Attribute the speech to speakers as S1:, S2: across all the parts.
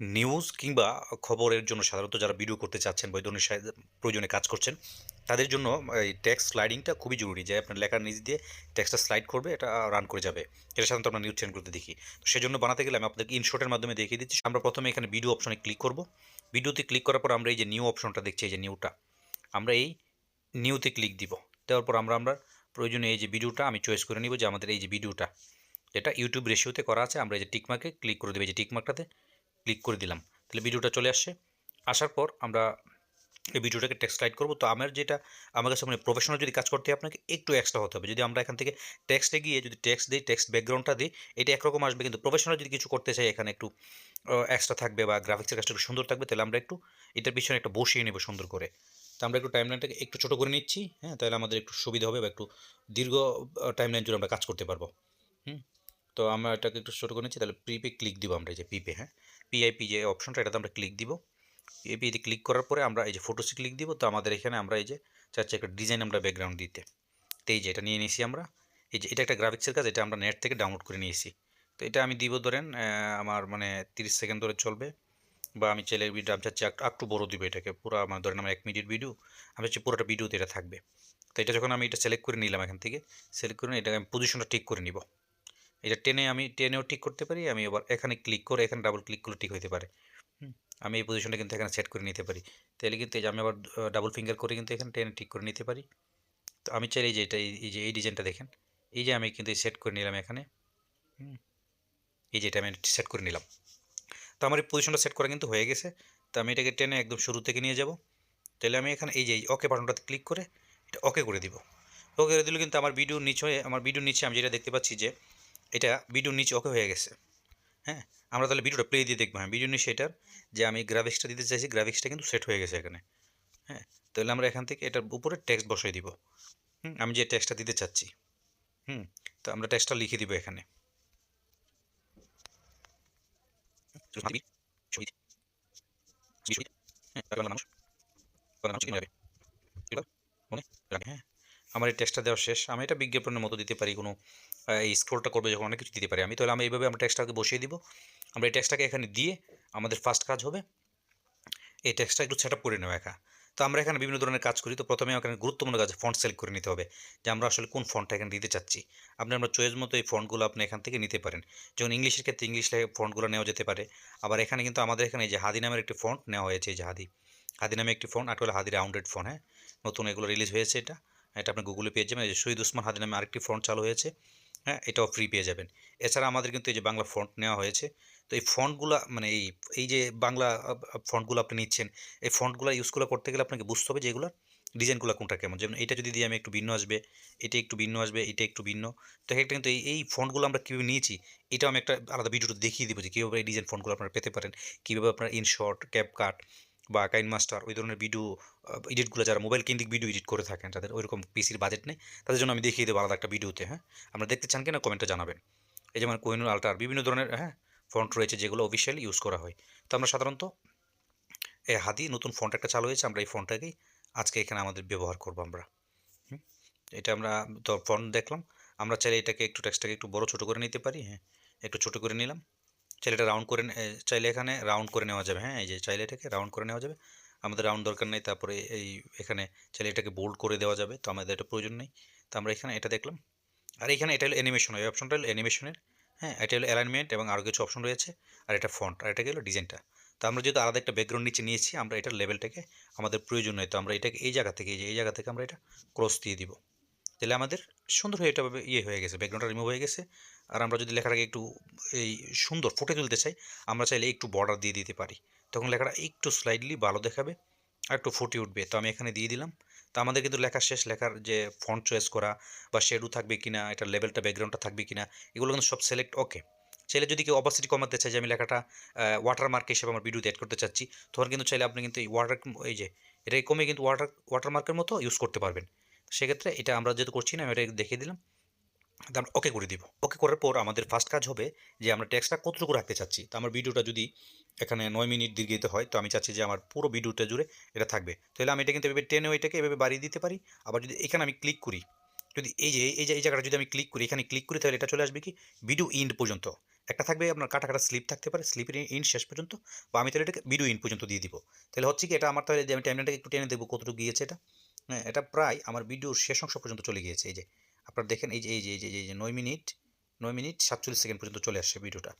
S1: News কিংবা খবরের জন্য সাধারণত যারা ভিডিও করতে চাচ্ছেন বা ধরনের প্রয়োজনে কাজ করছেন, তাদের জন্য এই ট্যাক্স স্লাইডিংটা খুবই জরুরি যে আপনার লেখার নিচ দিয়ে ট্যাক্সটা স্লাইড করবে, এটা রান করে যাবে। এটা সাধারণত আমরা নিউজ চ্যানেলগুলোতে দেখি। তো সেজন্য বানাতে গেলে আমি আপনাদেরকে ইনশর্টের মাধ্যমে দেখিয়ে দিচ্ছি। আমরা প্রথমে এখানে ভিডিও অপশনে ক্লিক করব। ভিডিওতে ক্লিক করার পর আমরা এই যে নিউ অপশনটা দেখছি, এই যে নিউটা আমরা এই নিউতে ক্লিক দিব। দেওয়ার পর আমরা আমরা প্রয়োজনে এই যে ভিডিওটা আমি চয়েস করে নিব যে আমাদের এই যে ভিডিওটা যেটা ইউটিউব রেশিওতে করা আছে, আমরা এই যে টিকমার্কে ক্লিক করে দেবো। এই যে টিকমার্কটাতে ক্লিক করে দিলাম। তাহলে ভিডিওটা চলে আসছে। আসার পর আমরা এই ভিডিওটাকে টেক্সট স্লাইড করব। তো আমার যেটা, আমার কাছে মানে প্রফেশনাল যদি কাজ করতে আপনাকে, একটু এক্সট্রা হতে হবে। যদি আমরা এখান থেকে টেক্সটে গিয়ে যদি টেক্সট দিই টেক্সট ব্যাকগ্রাউন্ডটা দিই, এটা একরকম আসবে। কিন্তু প্রফেশনাল যদি কিছু করতে চাই, এখানে একটু এক্সট্রা থাকবে বা গ্রাফিক্সের কাজটা একটু সুন্দর থাকবে, তাহলে আমরা একটু এটার পিছনে একটা বসিয়ে নেব সুন্দর করে। তো আমরা একটু টাইমলাইনটাকে একটু ছোটো করে নিচ্ছি হ্যাঁ তাহলে আমাদের একটু সুবিধা হবে বা একটু দীর্ঘ টাইমলাইন জুড়ে আমরা কাজ করতে পারব। হুম? তো আমরা এটাকে একটু ছোটো করে নিচ্ছি, তাহলে প্রিপে ক্লিক দিব আমরা যে পিপে হ্যাঁ? পিআইপি যে অপশনটা এটাতে আমরা ক্লিক দিব। পিআইপিতে ক্লিক করার পরে আমরা এই যে ফটোসে ক্লিক দিব। তো আমাদের এখানে আমরা এই যে চাচ্ছি একটা ডিজাইন আমরা ব্যাকগ্রাউন্ড দিতে। তো এই যে এটা নিয়ে নিয়েছি আমরা। এই যে এটা একটা গ্রাফিক্সের কাজ, এটা আমরা নেট থেকে ডাউনলোড করে নিয়েছি। তো এটা আমি দিব ধরেন আমার মানে তিরিশ সেকেন্ড ধরে চলবে। বা আমি চাইলে ভিডিও আমি চাচ্ছি একটু- বড় দিব এটাকে। পুরো আমার ধরেন আমার এক মিনিট ভিডিও আমি চাচ্ছি পুরোটা ভিডিওতে এটা থাকবে। তো এটা যখন আমি এটা সিলেক্ট করে নিলাম এখান থেকে সিলেক্ট করে এটাকে আমি পজিশনটা ঠিক করে নিব। এটা টেনে আমি, টেনেও ঠিক করতে পারি, আমি আবার এখানে ক্লিক করে, এখানে ডাবল ক্লিক করলে ঠিক হতে পারে। আমি এই পজিশনটা কিন্তু এখানে সেট করে নিতে পারি। তাহলে কিন্তু এই যে আমি আবার ডাবল ফিঙ্গার করে কিন্তু এখানে টেনে ঠিক করে নিতে পারি। তো আমি চাইলে এই যে এটা, এই- যে এই ডিজাইনটা দেখেন, এই যে আমি কিন্তু সেট করে নিলাম এখানে এই যে এটা আমি সেট করে নিলাম। তো আমার এই পজিশনটা সেট করা কিন্তু হয়ে গেছে। তো আমি এটাকে টেনে একদম শুরু থেকে নিয়ে যাব। তাহলে আমি এখানে এই যে ওকে বাটনটাতে ক্লিক করে এটা ওকে করে দিব। ওকে করে দিলে কিন্তু আমার ভিডিওর নিচে আমার ভিডিওর নিচে আমি যেটা দেখতে পাচ্ছি যে এটা ভিডিওর নিচে ওকে হয়ে গেছে। হ্যাঁ আমরা তাহলে ভিডিওটা প্লে দিয়ে দেখব। হ্যাঁ ভিডিওর নিচে এটার যে আমি গ্রাফিক্সটা দিতে চাইছি গ্রাফিক্সটা কিন্তু সেট হয়ে গেছে এখানে। হ্যাঁ তাহলে আমরা এখান থেকে এটার উপরে টেক্সট বসাই দিব। হুম, আমি যে টেক্সটটা দিতে চাচ্ছি, হুম, তো আমরা টেক্সটটা লিখে দিব এখানে। হ্যাঁ আমার এই টেক্সটটা দেওয়া শেষ। আমি এটা বিজ্ঞাপনের মতো দিতে পারি, কোনো এই স্ক্রোলটা করবে যখন অনেক কিছু দিতে পারি। আমি তাহলে আমি এইভাবে আমরা টেক্সটটাকে বসিয়ে দিব। আমরা এই টেক্সটটাকে এখানে দিয়ে আমাদের ফার্স্ট কাজ হবে, এই টেক্সটটা একটু সেট করে নেওয়া একা। তো আমরা এখানে বিভিন্ন ধরনের কাজ করি। তো প্রথমে এখানে গুরুত্বপূর্ণ কাজ ফন্ট সিলেক্ট করে নিতে হবে, যে আমরা আসলে কোন ফন্টটা এখানে দিতে চাচ্ছি। আপনি আমরা চয়েস মতো এই ফন্টগুলো আপনি এখান থেকে নিতে পারেন। যেমন ইংলিশের ক্ষেত্রে ইংলিশ ফন্টগুলো নেওয়া যেতে পারে। আবার এখানে কিন্তু আমাদের এখানে এই যে হাদি নামের একটি ফন্ট নেওয়া হয়েছে, এই যে হাদি। হাদি নামে একটি ফোন আরেকটা হলো হাদি রাউন্ডেড ফোন হ্যাঁ? নতুন এগুলো রিলিজ হয়েছে এটা। এটা আপনি গুগলে পেয়ে যাবেন। শহীদ উসমান হাদি নামে আরেকটি ফন্ট চালু হয়েছে হ্যাঁ এটাও ফ্রি পেয়ে যাবেন। এছাড়া আমাদের কিন্তু এই যে বাংলা ফন্ট নেওয়া হয়েছে, তো এই ফন্টগুলো মানে এই এই যে বাংলা ফন্টগুলো আপনি নিচ্ছেন, এই ফন্টগুলো ইউজগুলো করতে গেলে আপনাকে বুঝতে হবে যে এগুলো ডিজাইনগুলো কোনটা কেমন। যেমন এটা যদি দিয়ে আমি একটু ভিন্ন আসবে, এটা একটু ভিন্ন আসবে, এটা একটু ভিন্ন। তো একটা কিন্তু এই এই ফন্টগুলো আমরা কীভাবে নিয়েছি, এটাও আমি একটা আলাদা ভিডিওতে দেখিয়ে দিব যে কীভাবে এই ডিজাইন ফন্টগুলো আপনারা পেতে পারেন, কীভাবে আপনারা ইনশর্ট ক্যাপ কাট বা কাইন মাস্টার ওই ধরনের ভিডিও এডিটগুলো যারা মোবাইল কেন্দ্রিক ভিডিও এডিট করে থাকেন, যাদের ওইরকম পিসির বাজেট নেই, তাদের জন্য আমি দেখিয়ে দেবো আলাদা একটা ভিডিওতে হ্যাঁ? আমরা দেখতে চান কিনা কমেন্টে জানাবেন। এই যেমন কোহিনুর আল্টার বিভিন্ন ধরনের হ্যাঁ ফন্ট রয়েছে যেগুলো অফিসিয়ালি ইউজ করা হয়। তো আমরা সাধারণত এই হাদি নতুন ফন্ট একটা চালু হয়েছে, আমরা এই ফন্টটাকেই আজকে এখানে আমাদের ব্যবহার করব আমরা। এটা আমরা, তো ফন্ট দেখলাম। আমরা চাইলে এটাকে একটু টেক্সটটাকে একটু বড়, ছোটো করে নিতে পারি হ্যাঁ? একটু ছোটো করে নিলাম। চাইলে এটা রাউন্ড করে চাইলে এখানে রাউন্ড করে নেওয়া যাবে হ্যাঁ? এই যে চাইলে এটাকে রাউন্ড করে নেওয়া যাবে। আমাদের রাউন্ড দরকার নেই, তারপরে এই, এখানে চাইলে এটাকে বোল্ড করে দেওয়া যাবে, তো আমাদের এটা প্রয়োজন নেই। তো আমরা এখানে এটা দেখলাম। আর এখানে এটা হলো অ্যানিমেশন এই অপশনটা হলো অ্যানিমেশনের হ্যাঁ? এটা হলো অ্যালাইনমেন্ট এবং আরও কিছু অপশন রয়েছে, আর এটা ফন্ট আর এটা গেলো ডিজাইনটা তো আমরা যেহেতু আলাদা একটা ব্যাকগ্রাউন্ড নিচে নিয়েছি, আমরা এটার লেভেলটাকে আমাদের প্রয়োজন নয় তো আমরা এটাকে এই জায়গা থেকে, এই জায়গা থেকে আমরা এটা ক্রস দিয়ে দিব। তাহলে আমাদের সুন্দর হয়ে এটা ইয়ে হয়ে গেছে ব্যাকগ্রাউন্ডটা রিমুভ হয়ে গেছে। আর আমরা যদি লেখাটাকে একটু এই সুন্দর ফুটে তুলতে চাই, আমরা চাইলে একটু বর্ডার দিয়ে দিতে পারি। তখন লেখাটা একটু স্লাইডলি ভালো দেখাবে আর একটু ফুটে উঠবে। তো আমি এখানে দিয়ে দিলাম। তো আমাদের কিন্তু লেখা শেষ। লেখার যে ফন্ট চয়েস করা বা শেডু থাকবে কিনা, এটার লেভেলটা ব্যাকগ্রাউন্ডটা থাকবে কিনা, এগুলো কিন্তু সব সিলেক্ট ওকে চাইলে যদি কেউ অপাসিটি কমাতে চাই যে আমি লেখাটা ওয়াটারমার্ক হিসেবে আমার ভিডিওতে অ্যাড করতে চাচ্ছি, তখন কিন্তু চাইলে আপনি কিন্তু এই ওয়াটার এই যে, এটাকে কমে কিন্তু ওয়াটার ওয়াটারমার্কের মতো ইউজ করতে পারবেন। সেক্ষেত্রে এটা আমরা যেহেতু করছি না, আমি এটা দেখিয়ে দিলাম। আমরা ওকে করে দিব। ওকে করার পর আমাদের ফার্স্ট কাজ হবে যে আমরা ট্যাক্সটা কতটুকু রাখতে চাচ্ছি। তো আমার ভিডিওটা যদি এখানে নয় মিনিট দীর্ঘিত হয়, তো আমি চাচ্ছি যে আমার পুরো ভিডিওটা জুড়ে এটা থাকবে। তাহলে আমি এটা কিন্তু এভাবে টেনে এটাকে এভাবে বাড়িয়ে দিতে পারি। আবার যদি এখানে আমি ক্লিক করি, যদি এই যে এই যে, এই জায়গাটা যদি আমি ক্লিক করি, এখানে ক্লিক করি, তাহলে এটা চলে আসবে কি? ভিডিও ইন্ড পর্যন্ত। একটা থাকবে আপনার কাটা কাটা স্লিপ থাকতে পারে স্লিপের ইন শেষ পর্যন্ত। বা আমি তাহলে এটাকে ভিডিও ইন পর্যন্ত দিয়ে দিব। তাহলে হচ্ছে কি, এটা আমার তাহলে যে আমি টাইমলাইনটাকে একটু টেনে দেবো কতটুকু গিয়েছে এটা। হ্যাঁ এটা প্রায় আমার ভিডিওর শেষ অংশ পর্যন্ত চলে গিয়েছে। এই যে, আপনারা দেখেন এই যে এই যে এই যে এই যে নয় মিনিট নয় মিনিট সাতচল্লিশ সেকেন্ড পর্যন্ত চলে আসছে ভিডিওটা,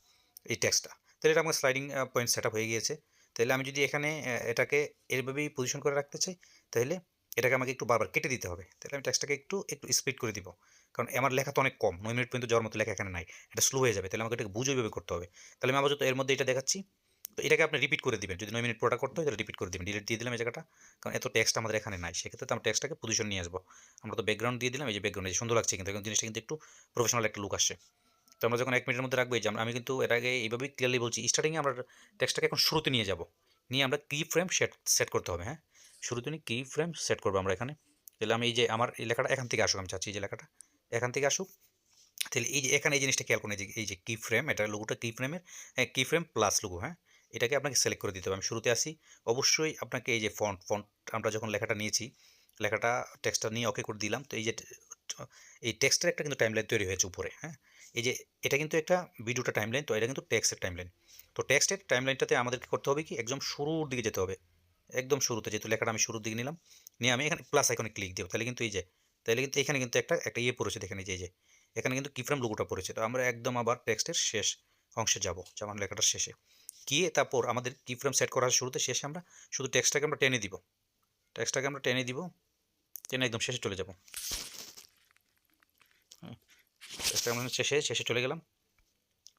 S1: এই টেক্সটটা। তাহলে এটা আমার স্লাইডিং পয়েন্ট সেট হয়ে গিয়েছে। তাহলে আমি যদি এখানে এটাকে এরভাবেই পজিশন করে রাখতে চাই, তাহলে এটাকে আমাকে একটু বারবার কেটে দিতে হবে। তাহলে আমি টেক্সটটাকে একটু একটু স্পিড করে দিব। কারণ আমার লেখা তো অনেক কম, নয় মিনিট পর্যন্ত যাওয়ার মতো লেখা এখানে নাই। এটা স্লো হয়ে যাবে, তাহলে আমাকে এটাকে বুঝে করতে হবে। তাহলে আমি আপাতত এর মধ্যে এটা দেখাচ্ছি। এটাকে আপনি রিপিট করে দিবেন। যদি নয় মিনিট পুরোটা করতে হয়, তাহলে রিপিট করে দিবেন। ডিলিট দিয়ে দিলাম এই জায়গাটা। কারণ এত টেক্সট আমাদের এখানে নাই। সেক্ষেত্রে আমরা টেক্সটটাকে পজিশন নিয়ে আসব। আমরা তো ব্যাকগ্রাউন্ড দিয়ে দিলাম, এই যে ব্যাকগ্রাউন্ড সুন্দর লাগছে কিন্তু। এখন জিনিসটা কিন্তু একটু প্রফেশনাল একটা লুক আসছে। তো আমরা যখন এক মিনিটের মধ্যে রাখব, এই যে আমি কিন্তু এর আগে এইভাবেই ক্লিয়ারলি বলছি স্টার্টিংয়ে আমরা টেক্সটটাকে এখন শুরুতে নিয়ে যাব। নিয়ে আমরা কি ফ্রেম সেট সেট করতে হবে হ্যাঁ? শুরুতে নিয়ে কি ফ্রেম সেট করব আমরা এখানে। তাহলে আমি এই যে আমার এই লেখাটা এখান থেকে আসুক, আমি চাচ্ছি এই যে লেখাটা এখান থেকে আসুক। তাহলে এই যে এখানে এই জিনিসটা খেয়াল করুন, এই যে এই যে কি ফ্রেম এটা লোগোটা কি ফ্রেমের হ্যাঁ কি ফ্রেম প্লাস লোগো হ্যাঁ? এটাকে আপনাকে সিলেক্ট করে দিতে হবে। আমি শুরুতে আসি অবশ্যই আপনাকে এই যে ফন্ট ফন্ট আমরা যখন লেখাটা নিয়েছি, লেখাটা টেক্সটটা নিয়ে ওকে করে দিলাম। তো এই যে এই টেক্সটের একটা কিন্তু টাইমলাইন তৈরি হয়েছে উপরে হ্যাঁ? এই যে এটা কিন্তু একটা ভিডিওটা টাইমলাইন তো এটা কিন্তু টেক্সটের টাইমলাইন তো টেক্সটের টাইমলাইনটাতে আমাদেরকে করতে হবে কি? একদম শুরুর দিকে যেতে হবে। একদম শুরুতে যেহেতু লেখাটা আমি শুরুর দিকে নিলাম, নিয়ে আমি এখানে প্লাস আইকনে ক্লিক দেবো। তাহলে কিন্তু এই যে, তাহলে কিন্তু এখানে কিন্তু একটা একটা ইয়ে পড়েছে এই যে যে এখানে কিন্তু কিফ্রেম লোগোটা পড়েছে। তো আমরা একদম আবার টেক্সটের শেষ অংশে যাব যেমন লেখাটার শেষে। গিয়ে তারপর আমাদের কি ফ্রেম সেট করার শুরুতে শেষে আমরা শুধু টেক্সটটাকে আমরা টেনে দিব। টেক্সটটাকে আমরা টেনে দিব, টেনে একদম শেষে চলে যাব। টেক্সটটা আমরা শেষে শেষে চলে গেলাম।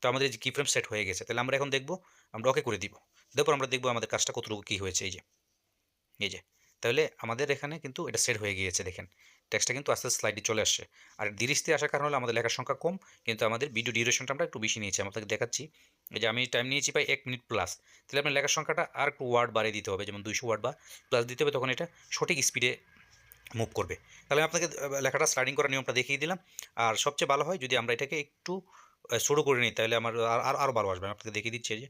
S1: তো আমাদের এই যে কিফ্রেম সেট হয়ে গেছে, তাহলে আমরা এখন দেখব, আমরা ওকে করে দিব। তারপর আমরা দেখব আমাদের কাজটা কতটুকু কী হয়েছে, এই যে। এই যে তাহলে আমাদের এখানে কিন্তু এটা সেট হয়ে গিয়েছে, দেখেন। টেক্সটটা কিন্তু আস্তে আস্তে স্লাইডে চলে আসছে। আর ধীরে আসার কারণ হলো আমাদের লেখার সংখ্যা কম, কিন্তু আমাদের ভিডিও ডিউরেশনটা আমরা একটু বেশি নিয়েছি। আপনাকে দেখাচ্ছি। যে আমি টাইম নিয়েছি প্রায় এক মিনিট প্লাস তাহলে আপনার লেখার সংখ্যাটা আর একটু ওয়ার্ড বাড়িয়ে দিতে হবে, যেমন দুইশো ওয়ার্ড বা প্লাস দিতে হবে, তখন এটা সঠিক স্পিডে মুভ করবে। তাহলে আমি আপনাকে লেখাটা স্লাইডিং করার নিয়মটা দেখিয়ে দিলাম। আর সবচেয়ে ভালো হয় যদি আমরা এটাকে একটু শুরু করে নিই, তাহলে আমার আর আরও ভালো আসবে। আপনাকে দেখিয়ে দিচ্ছি যে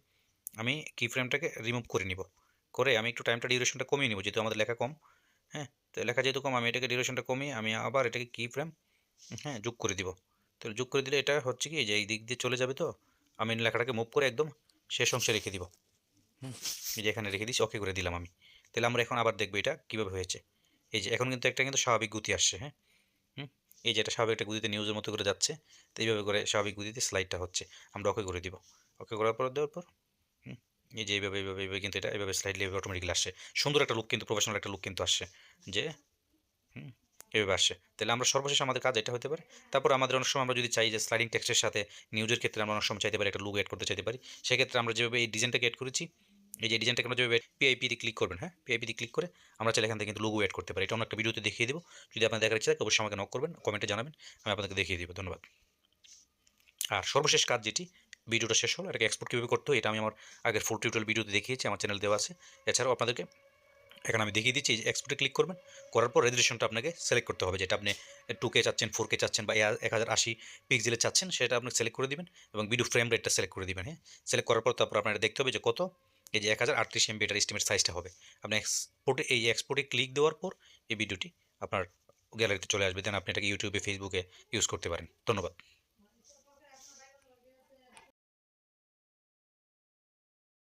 S1: আমি কি ফ্রেমটাকে রিমুভ করে নিব। করে আমি একটু টাইমটা ডিউরেশনটা কমিয়ে নিব, যেহেতু আমাদের লেখা কম হ্যাঁ? তো লেখা যেহেতু কম, আমি এটাকে ডিউরেশনটা কমিয়ে আমি আবার এটাকে কি ফ্রেম হ্যাঁ যোগ করে দিব। তো যোগ করে দিলে এটা হচ্ছে কি, যে এই দিক দিয়ে চলে যাবে তো, আমি লেখাটাকে মুভ করে একদম শেষ অংশে রেখে দিব। হুম, এই যে এখানে রেখে দিচ্ছি ওকে করে দিলাম আমি। তাহলে আমরা এখন আবার দেখব এটা কীভাবে হয়েছে। এই যে এখন কিন্তু একটা কিন্তু স্বাভাবিক গতি আসছে হ্যাঁ? হুম, এই যে এটা স্বাভাবিক একটা গতিতে নিউজের মতো করে যাচ্ছে, তো এইভাবে করে স্বাভাবিক গতিতে স্লাইডটা হচ্ছে, আমরা ওকে করে দিব। ওকে করার পর, দেওয়ার পর এই যে এইভাবে এইভাবে এইভাবে কিন্তু এটা, এইভাবে স্লাইডলি এইভাবে অটোমেটিক্যালি আসছে সুন্দর একটা লুক কিন্তু প্রফেশনাল একটা লুক কিন্তু আসছে যে, হুম এভাবে আসে। তাহলে আমরা সর্বশেষ আমাদের কাজ এটা হতে পারে। তারপর আমাদের অনেক সময় আমরা যদি চাই যে স্লাইডিং টেক্সটের সাথে নিউজের ক্ষেত্রে আমরা অনেক সময় চাইতে পারি একটা লুক এড করতে চাইতে পারি। সেক্ষেত্রে আমরা যেভাবে এই ডিজাইনটাকে এড করেছি, এই যে ডিজাইনটাকে আমরা যেভাবে পিআইপিতে ক্লিক করবেন হ্যাঁ? পিআইপিতে ক্লিক করে আমরা চাইলে এখান থেকে কিন্তু লোগো এড করতে পারি। এটা অন্য একটা ভিডিওতে দেখিয়ে দেবো। যদি আপনার দেখার ইচ্ছা অবশ্যই আমাকে নক করবেন কমেন্টে জানাবেন, আমি আপনাকে দেখিয়ে দেবো। ধন্যবাদ। আর সর্বশেষ কাজ যেটি ভিডিওটা শেষ হলো, এটাকে এক্সপোর্ট কীভাবে করতে হয়, এটা আমি আমার আগের ফুল টিউটোরিয়াল ভিডিওতে দেখিয়েছি, আমার চ্যানেল দেওয়া আছে। এছাড়াও আপনাদেরকে এখানে আমি দেখিয়ে দিচ্ছি এক্সপোর্টে ক্লিক করবেন, করার পর রেজুলেশনটা আপনাকে সিলেক্ট করতে হবে, যেটা আপনি টু কে চাচ্ছেন ফোর কে চাচ্ছেন বা এক হাজার আশি পিক্সেলে চাচ্ছেন, সেটা আপনি সিলেক্ট করে দিবেন এবং ভিডিও ফ্রেম রেটটা সিলেক্ট করে দেবেন হ্যাঁ? সিলেক্ট করার পর তারপর আপনার দেখতে হবে যে কত, এই যে এক হাজার আটত্রিশ এমবি এটার এস্টিমেট সাইজটা হবে। আপনি এক্সপোর্টে এই এক্সপোর্টে ক্লিক দেওয়ার পর এই ভিডিওটি আপনার গ্যালারিতে চলে আসবে দেন আপনি এটাকে ইউটিউবে ফেসবুকে ইউজ করতে পারেন। ধন্যবাদ।